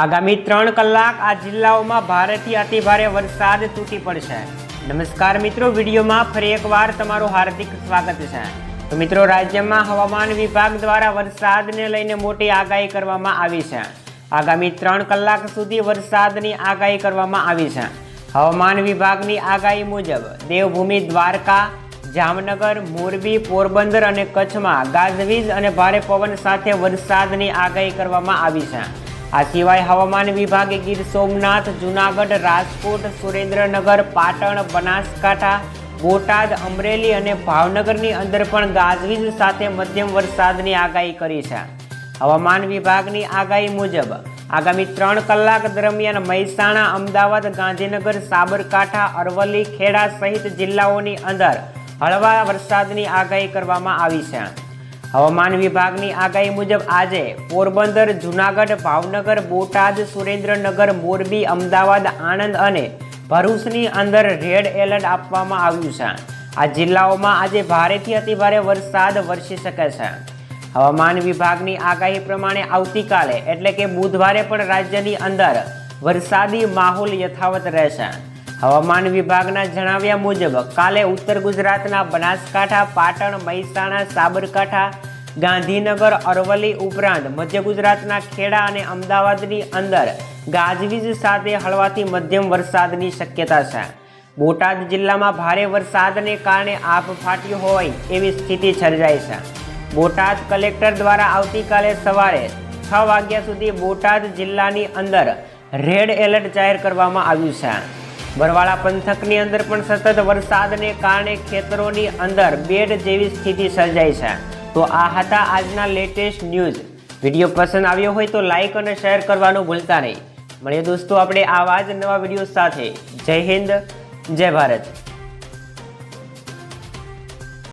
આગામી ત્રણ કલાક આ જિલ્લાઓમાં ભારેથી અતિભારે વરસાદ તૂટી પડશે. નમસ્કાર મિત્રો, વિડીયોમાં ફરી એકવાર તમારું હાર્દિક સ્વાગત છે. તો મિત્રો, રાજ્યમાં હવામાન વિભાગ દ્વારા વરસાદને લઈને મોટી આગાહી કરવામાં આવી છે. આગામી ત્રણ કલાક સુધી વરસાદની આગાહી કરવામાં આવી છે. હવામાન વિભાગની આગાહી મુજબ, દેવભૂમિ, દ્વારકા, જામનગર, મોરબી, પોરબંદર અને કચ્છમાં ગાજવીજ અને ભારે પવન સાથે વરસાદની આગાહી કરવામાં આવી છે. આ સિવાય હવામાન વિભાગે ગીર સોમનાથ, જુનાગઢ, રાજકોટ, સુરેન્દ્રનગર, પાટણ, બનાસકાંઠા, બોટાદ, અમરેલી અને ભાવનગરની અંદર પણ ગાજવીજ સાથે મધ્યમ વરસાદની આગાહી કરી છે. હવામાન વિભાગની આગાહી મુજબ, આગામી ત્રણ કલાક દરમિયાન મહેસાણા, અમદાવાદ, ગાંધીનગર, સાબરકાંઠા, અરવલ્લી, ખેડા સહિત જિલ્લાઓની અંદર હળવા વરસાદની આગાહી કરવામાં આવી છે. હવામાન વિભાગની આગાહી મુજબ આજે પોરબંદર, જુનાગઢ, ભાવનગર, બોટાદ, સુરેન્દ્રનગર, મોરબી, અમદાવાદ, આણંદ અને ભરૂચની અંદર રેડ એલર્ટ આપવામાં આવ્યું છે. આ જિલ્લાઓમાં આજે ભારેથી અતિભારે વરસાદ વરસી શકે છે. હવામાન વિભાગની આગાહી પ્રમાણે આવતીકાલે, એટલે કે બુધવારે પણ રાજ્યની અંદર વરસાદી માહોલ યથાવત રહેશે. હવામાન વિભાગના જણાવ્યા મુજબ, કાલે ઉત્તર ગુજરાતના બનાસકાંઠા, પાટણ, મહેસાણા, સાબરકાંઠા, ગાંધીનગર, અરવલ્લી ઉપરાંત મધ્ય ગુજરાતના ખેડા અને અમદાવાદની અંદર ગાજવીજ સાથે હળવાથી મધ્યમ વરસાદની શક્યતા છે. બોટાદ જિલ્લામાં ભારે વરસાદને કારણે આપ ફાટ્યું હોય એવી સ્થિતિ સર્જાઈ છે. બોટાદ કલેક્ટર દ્વારા આવતીકાલે સવારે છ વાગ્યા સુધી બોટાદ જિલ્લાની અંદર રેડ એલર્ટ જાહેર કરવામાં આવ્યું છે. બરવાળા પંથકની અંદર પણ સતત વરસાદને કારણે ખેતરોની અંદર બેડ જેવી સ્થિતિ સર્જાઈ છે. તો આ હતા આજના લેટેસ્ટ ન્યૂઝ વીડિયો પસંદ આવ્યો હોય તો લાઇક અને શેર કરવાનું ભૂલતા નહીં. મળીએ દોસ્તો, આપણે આવા જ નવા વીડિયો સાથે. જય હિન્દ, જય ભારત.